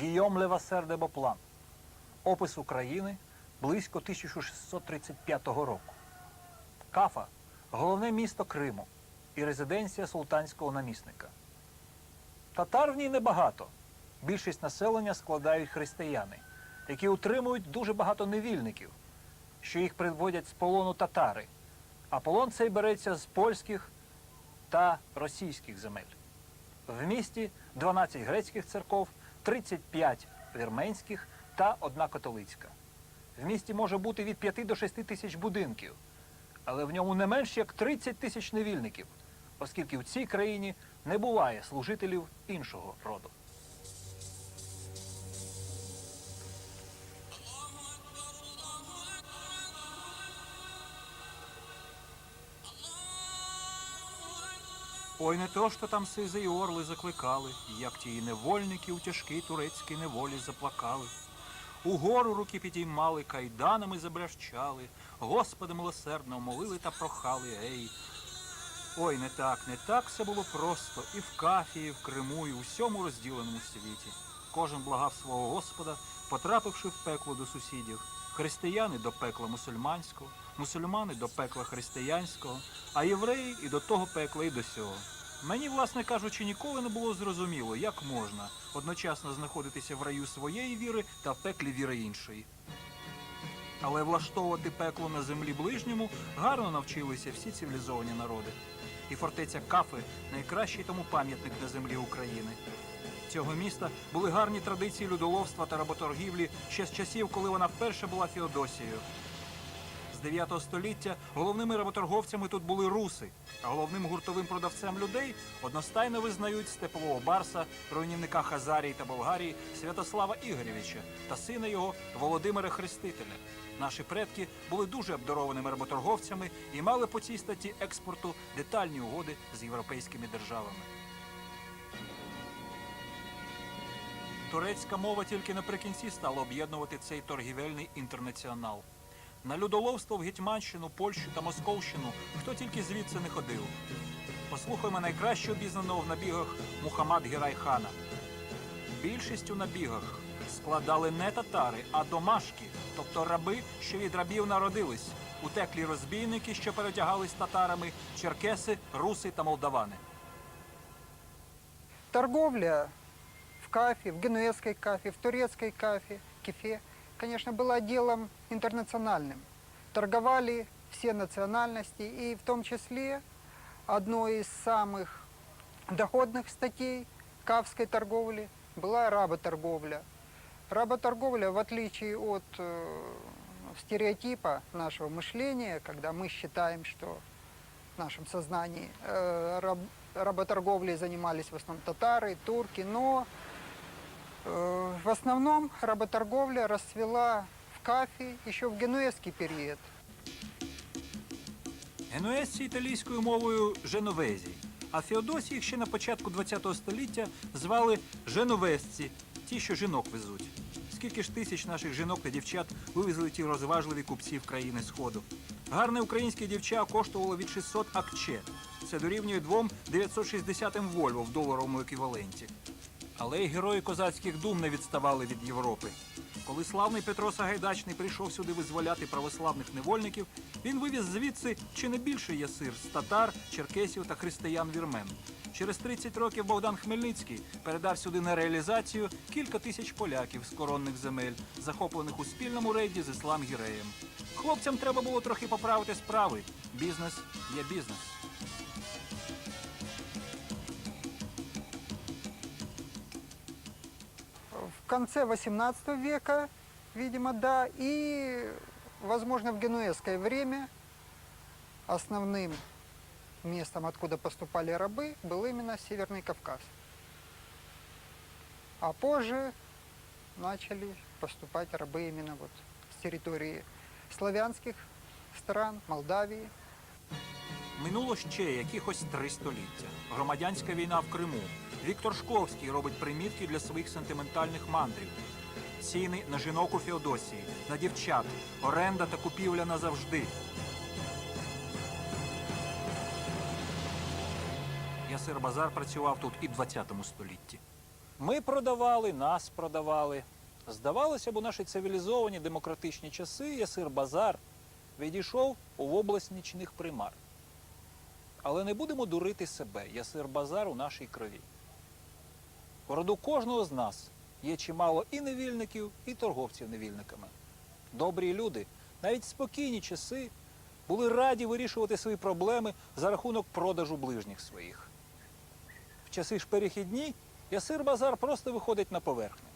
Гійом Левасер де Боплан. Опис України близько 1635 року. Кафа головне місто Криму і резиденція султанського намісника. Татар в ній небагато. Більшість населення складають християни, які утримують дуже багато невільників, що їх приводять з полону татари. А полон цей береться з польських та російських земель. В місті 12 грецьких церков, 35 вірменських та одна католицька. В місті може бути від 5 до 6 тисяч будинків, але в ньому не менш як 30 тисяч невільників, оскільки в цій країні не буває служителів іншого роду. Ой, не то, що там сизи й орли закликали, як ті і невольники у тяжкій турецькій неволі заплакали. Угору руки підіймали, кайданами забрящали, Господа милосердно молили та прохали, ей. Ой, не так, не так все було просто і в Кафі, і в Криму, і у всьому розділеному світі. Кожен благав свого Господа, потрапивши в пекло до сусідів. Християни до пекла мусульманського, мусульмани до пекла християнського, а євреї і до того пекла, і до сього. Мені, власне кажучи, ніколи не було зрозуміло, як можна одночасно знаходитися в раю своєї віри та в пеклі віри іншої. Але влаштовувати пекло на землі ближньому гарно навчилися всі цивілізовані народи. І фортеця Кафи найкращий тому пам'ятник на землі України. Цього міста були гарні традиції людоловства та работоргівлі ще з часів, коли вона вперше була Феодосією. З 9 століття головними работорговцями тут були руси, а головним гуртовим продавцем людей одностайно визнають степового барса, руйнівника Хазарії та Болгарії Святослава Ігорєвича та сина його Володимира Хрестителя. Наші предки були дуже обдарованими работорговцями і мали по цій статті експорту детальні угоди з європейськими державами. Турецька мова тільки наприкінці стала об'єднувати цей торгівельний інтернаціонал. На людоловство в Гетьманщину, Польщу та Московщину хто тільки звідси не ходив. Послухаймо найкраще обізнаного в набігах Мухаммад Гірайхана. Більшість у набігах складали не татари, а домашки, тобто раби, що від рабів народились, утеклі розбійники, що перетягались татарами, черкеси, руси та молдавани. Торговля в кафе, в генуэзской кафе, в турецкой кафе, кефе, конечно, была делом интернациональным. Торговали все национальности, и в том числе одной из самых доходных статей кавской торговли была работорговля. Работорговля, в отличие от э, стереотипа нашего мышления, когда мы считаем, что в нашем сознании э, раб- работорговлей занимались в основном татары, турки, но в основном работорговля расцвела в Кафе еще в генуэзский период. Генуезці італійською мовою женовезі, а Феодосії їх ще на початку ХХ століття звали женовезці, ті, що жінок везуть. Скільки ж тисяч наших жінок та дівчат вивезли ті розважливі купці в країни Сходу. Гарне українське дівча коштувало від 600 акче. Це дорівнює двом 960 вольво в доларовому еквіваленті. Але й герої козацьких дум не відставали від Європи. Коли славний Петро Сагайдачний прийшов сюди визволяти православних невольників, він вивіз звідси чи не більше ясир з татар, черкесів та християн-вірмен. Через 30 років Богдан Хмельницький передав сюди на реалізацію кілька тисяч поляків з коронних земель, захоплених у спільному рейді з іслам гіреєм. Хлопцям треба було трохи поправити справи. Бізнес є бізнес. В конце XVIII века, видимо, да, и, возможно, в генуэзское время основным местом, откуда поступали рабы, был именно Северный Кавказ. А позже начали поступать рабы именно вот с территории славянских стран, Молдавии. Минуло ще якихось три століття. Громадянська війна в Криму. Віктор Шкловський робить примітки для своїх сентиментальних мандрів. Ціни на жінок у Феодосії, на дівчат, оренда та купівля назавжди. Ясир Базар працював тут і в 20 столітті. Ми продавали, нас продавали. Здавалося б, у наші цивілізовані демократичні часи Ясир Базар відійшов у область нічних примар. Але не будемо дурити себе, Ясир Базар у нашій крові. В роду кожного з нас є чимало і невільників, і торговців невільниками. Добрі люди, навіть спокійні часи, були раді вирішувати свої проблеми за рахунок продажу ближніх своїх. В часи ж перехідні Ясир Базар просто виходить на поверхню.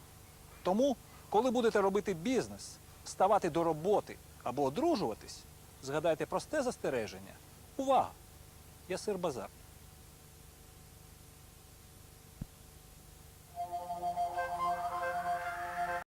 Тому, коли будете робити бізнес, ставати до роботи або одружуватись, згадайте просте застереження. Увага! Ясир Базар.